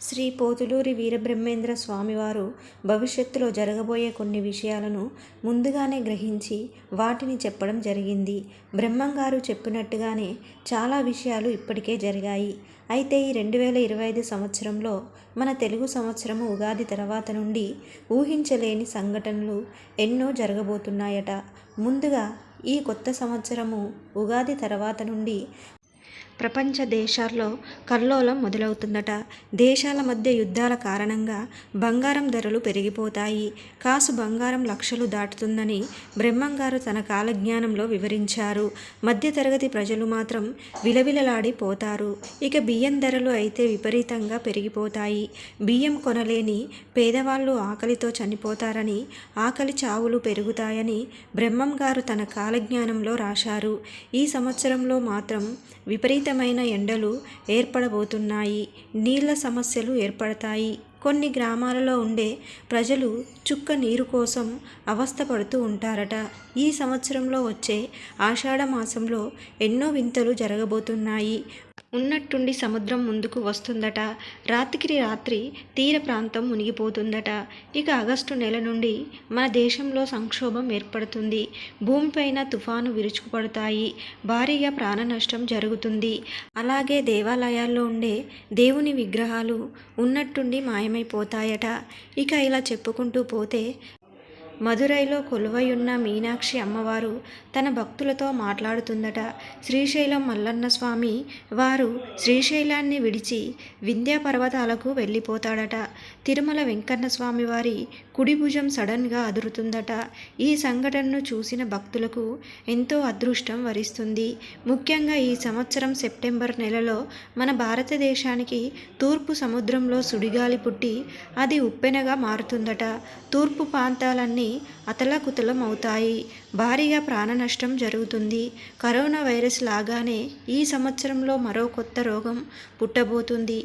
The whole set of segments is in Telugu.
శ్రీ పోతులూరి వీరబ్రహ్మేంద్ర స్వామివారు భవిష్యత్తులో జరగబోయే కొన్ని విషయాలను ముందుగానే గ్రహించి వాటిని చెప్పడం జరిగింది. బ్రహ్మంగారు చెప్పినట్టుగానే చాలా విషయాలు ఇప్పటికే జరిగాయి. అయితే ఈ రెండు వేల ఇరవై ఐదు సంవత్సరంలో మన తెలుగు సంవత్సరము ఉగాది తర్వాత నుండి ఊహించలేని సంఘటనలు ఎన్నో జరగబోతున్నాయట. ముందుగా ఈ కొత్త సంవత్సరము ఉగాది తర్వాత నుండి ప్రపంచ దేశాల్లో కల్లోలం మొదలవుతుందట. దేశాల మధ్య యుద్ధాల కారణంగా బంగారం ధరలు పెరిగిపోతాయి. కాసు బంగారం లక్షలు దాటుతుందని బ్రహ్మంగారు తన కాలజ్ఞానంలో వివరించారు. మధ్యతరగతి ప్రజలు మాత్రం విలవిలలాడిపోతారు ఇక బియ్యం ధరలు అయితే విపరీతంగా పెరిగిపోతాయి. బియ్యం కొనలేని పేదవాళ్ళు ఆకలితో చనిపోతారని ఆకలి చావులు పెరుగుతాయని బ్రహ్మం గారు తన కాలజ్ఞానంలో రాశారు. ఈ సంవత్సరంలో మాత్రం విపరీత విపరీతమైన ఎండలు ఏర్పడబోతున్నాయి. నీళ్ళ సమస్యలు ఏర్పడతాయి. కొన్ని గ్రామాలలో ఉండే ప్రజలు చుక్క నీరు కోసం అవస్థపడుతూ ఉంటారట. ఈ సంవత్సరంలో వచ్చే ఆషాఢ మాసంలో ఎన్నో వింతలు జరగబోతున్నాయి. ఉన్నట్టుండి సముద్రం ముందుకు వస్తుందట. రాత్రికి రాత్రి తీర ప్రాంతం మునిగిపోతుందట. ఇక ఆగస్టు నెల నుండి మన దేశంలో సంక్షోభం ఏర్పడుతుంది. భూమిపైన తుఫాను విరుచుకుపడతాయి. భారీగా ప్రాణ నష్టం జరుగుతుంది. అలాగే దేవాలయాల్లో ఉండే దేవుని విగ్రహాలు ఉన్నట్టుండి మాయమైపోతాయట. ఇక ఇలా చెప్పుకుంటూ పోతే మదురైలో కొలువయున్న మీనాక్షి అమ్మవారు తన భక్తులతో మాట్లాడుతుందట. శ్రీశైలం మల్లన్న స్వామి వారు శ్రీశైలాన్ని విడిచి వింధ్యా పర్వతాలకు వెళ్ళిపోతాడట. తిరుమల వెంకన్న స్వామి వారి కుడి భుజం సడన్గా అదురుతుందట. ఈ సంఘటనను చూసిన భక్తులకు ఎంతో అదృష్టం వరిస్తుంది. ముఖ్యంగా ఈ సంవత్సరం సెప్టెంబర్ నెలలో మన భారతదేశానికి తూర్పు సముద్రంలో సుడిగాలి పుట్టి అది ఉప్పెనగా మారుతుందట. తూర్పు ప్రాంతాలన్నీ అతలాకుతలం అవుతాయి భారీగా ప్రాణ నష్టం జరుగుతుంది. కరోనా వైరస్ లాగానే ఈ సంవత్సరంలో మరో కొత్త రోగం పుట్టబోతుంది.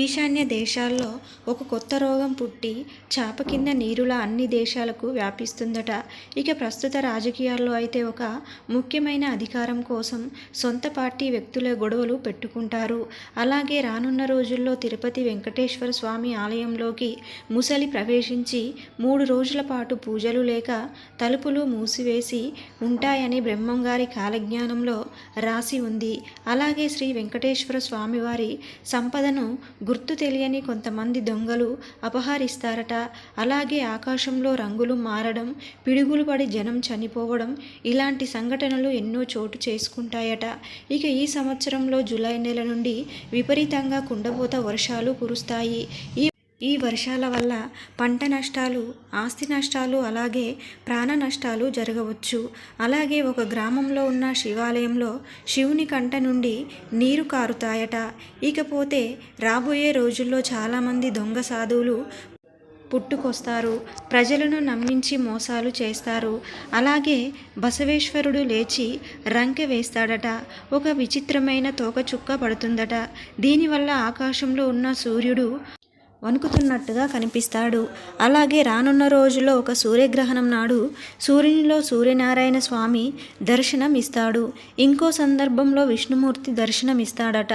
ఈశాన్య దేశాల్లో ఒక కొత్త రోగం పుట్టి చాప కింద నీరులా అన్ని దేశాలకు వ్యాపిస్తుందట. ఇక ప్రస్తుత రాజకీయాల్లో అయితే ఒక ముఖ్యమైన అధికారం కోసం సొంత పార్టీ వ్యక్తుల గొడవలు పెట్టుకుంటారు. అలాగే రానున్న రోజుల్లో తిరుపతి వెంకటేశ్వర స్వామి ఆలయంలోకి ముసలి ప్రవేశించి మూడు రోజుల పాటు పూజలు లేక తలుపులు మూసివేసి ఉంటాయని బ్రహ్మంగారి కాలజ్ఞానంలో రాసి ఉంది. అలాగే శ్రీ వెంకటేశ్వర స్వామివారి సంపదను గుర్తు తెలియని కొంతమంది దొంగలు అపహరిస్తారట. అలాగే ఆకాశంలో రంగులు మారడం పిడుగులు పడి జనం చనిపోవడం ఇలాంటి సంఘటనలు ఎన్నో చోటు చేసుకుంటాయట. ఇక ఈ సంవత్సరంలో జూలై నెల నుండి విపరీతంగా కుండపోత వర్షాలు కురుస్తాయి. ఈ ఈ వర్షాల వల్ల పంట నష్టాలు ఆస్తి నష్టాలు అలాగే ప్రాణ నష్టాలు జరగవచ్చు. అలాగే ఒక గ్రామంలో ఉన్న శివాలయంలో శివుని కంట నుండి నీరు కారుతాయట. ఇకపోతే రాబోయే రోజుల్లో చాలామంది దొంగ సాధువులు పుట్టుకొస్తారు. ప్రజలను నమ్మించి మోసాలు చేస్తారు. అలాగే బసవేశ్వరుడు లేచి రంకె వేస్తాడట. ఒక విచిత్రమైన తోకచుక్క పడుతుందట. దీనివల్ల ఆకాశంలో ఉన్న సూర్యుడు వణుకుతున్నట్టుగా కనిపిస్తాడు. అలాగే రానున్న రోజులో ఒక సూర్యగ్రహణం నాడు సూర్యునిలో సూర్యనారాయణ స్వామి దర్శనం ఇస్తాడు ఇంకో సందర్భంలో విష్ణుమూర్తి దర్శనం ఇస్తాడట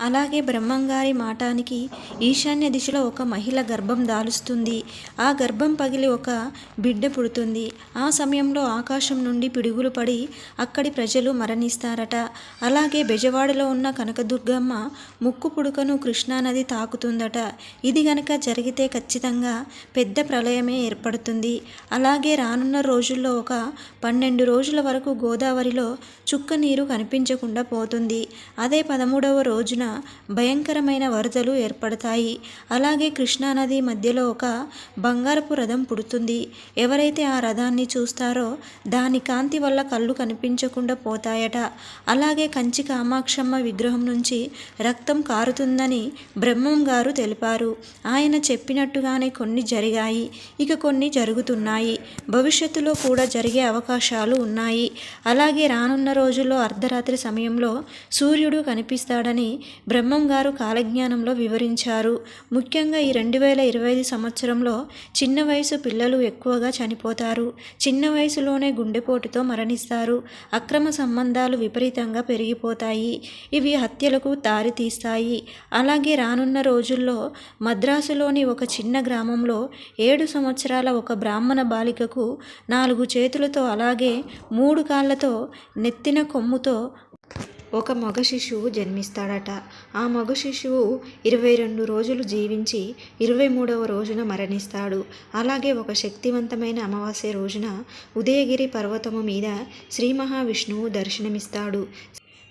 అలాగే బ్రహ్మంగారి మాటానికి ఈశాన్య దిశలో ఒక మహిళ గర్భం దాలుస్తుంది. ఆ గర్భం పగిలి ఒక బిడ్డ పుడుతుంది. ఆ సమయంలో ఆకాశం నుండి పిడుగులు పడి అక్కడి ప్రజలు మరణిస్తారట. అలాగే బెజవాడలో ఉన్న కనకదుర్గమ్మ ముక్కు పుడుకను కృష్ణానది తాకుతుందట. ఇది గనక జరిగితే ఖచ్చితంగా పెద్ద ప్రళయమే ఏర్పడుతుంది. అలాగే రానున్న రోజుల్లో ఒక పన్నెండు రోజుల వరకు గోదావరిలో చుక్క నీరు కనిపించకుండా పోతుంది. అదే పదమూడవ రోజున భయంకరమైన వరదలు ఏర్పడతాయి. అలాగే కృష్ణానది మధ్యలో ఒక బంగారపు రథం పుడుతుంది. ఎవరైతే ఆ రథాన్ని చూస్తారో దాని కాంతి వల్ల కళ్ళు కనిపించకుండా పోతాయట. అలాగే కంచి కామాక్షమ్మ విగ్రహం నుంచి రక్తం కారుతుందని బ్రహ్మం గారు తెలిపారు. ఆయన చెప్పినట్టుగానే కొన్ని జరిగాయి. ఇక కొన్ని జరుగుతున్నాయి. భవిష్యత్తులో కూడా జరిగే అవకాశాలు ఉన్నాయి. అలాగే రానున్న రోజుల్లో అర్ధరాత్రి సమయంలో సూర్యుడు కనిపిస్తాడని బ్రహ్మం గారు కాలజ్ఞానంలో వివరించారు. ముఖ్యంగా ఈ రెండు వేల ఇరవై ఐదు సంవత్సరంలో చిన్న వయసు పిల్లలు ఎక్కువగా చనిపోతారు. చిన్న వయసులోనే గుండెపోటుతో మరణిస్తారు. అక్రమ సంబంధాలు విపరీతంగా పెరిగిపోతాయి. ఇవి హత్యలకు దారితీస్తాయి. అలాగే రానున్న రోజుల్లో మద్రాసులోని ఒక చిన్న గ్రామంలో ఏడు సంవత్సరాల ఒక బ్రాహ్మణ బాలికకు నాలుగు చేతులతో అలాగే మూడు కాళ్ళతో నెత్తిన కొమ్ముతో ఒక మగ శిశువు జన్మిస్తాడట. ఆ మగ శిశువు ఇరవై రెండు రోజులు జీవించి ఇరవై మూడవ రోజున మరణిస్తాడు. అలాగే ఒక శక్తివంతమైన అమావాస్య రోజున ఉదయగిరి పర్వతము మీద శ్రీ మహావిష్ణువు దర్శనమిస్తాడు.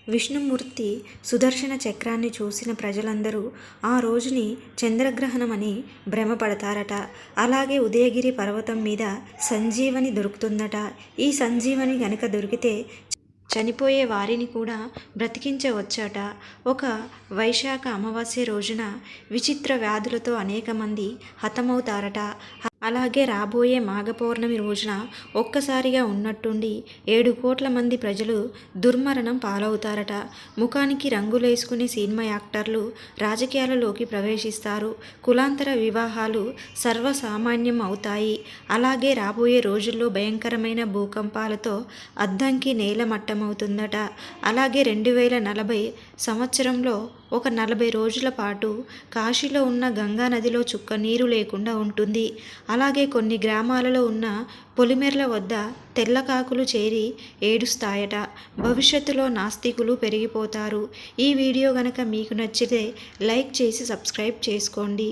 విష్ణుమూర్తి సుదర్శన చక్రాన్ని చూసిన ప్రజలందరూ ఆ రోజుని చంద్రగ్రహణమని భ్రమపడతారట. అలాగే ఉదయగిరి పర్వతం మీద సంజీవని దొరుకుతుందట. ఈ సంజీవని గనక దొరికితే చనిపోయే వారిని కూడా బ్రతికించవచ్చట. ఒక వైశాఖ అమావాస్య రోజున విచిత్ర వ్యాధులతో అనేక మంది హతమవుతారట. అలాగే రాబోయే మాఘ పౌర్ణమి రోజున ఒక్కసారిగా ఉన్నట్టుండి ఏడు కోట్ల మంది ప్రజలు దుర్మరణం పాలవుతారట. ముఖానికి రంగులేసుకునే సినిమా యాక్టర్లు రాజకీయాలలోకి ప్రవేశిస్తారు. కులాంతర వివాహాలు సర్వసామాన్యం అవుతాయి. అలాగే రాబోయే రోజుల్లో భయంకరమైన భూకంపాలతో అద్దంకి నేలమట్టమవుతుందట అలాగే రెండు వేల నలభై సంవత్సరంలో ఒక నలభై రోజుల పాటు కాశీలో ఉన్న గంగా నదిలో చుక్క నీరు లేకుండా ఉంటుంది. అలాగే కొన్ని గ్రామాలలో ఉన్న పొలిమేర్ల వద్ద తెల్లకాకులు చేరి ఏడుస్తాయట. భవిష్యత్తులో నాస్తికులు పెరిగిపోతారు. ఈ వీడియో గనక మీకు నచ్చితే లైక్ చేసి సబ్స్క్రైబ్ చేసుకోండి.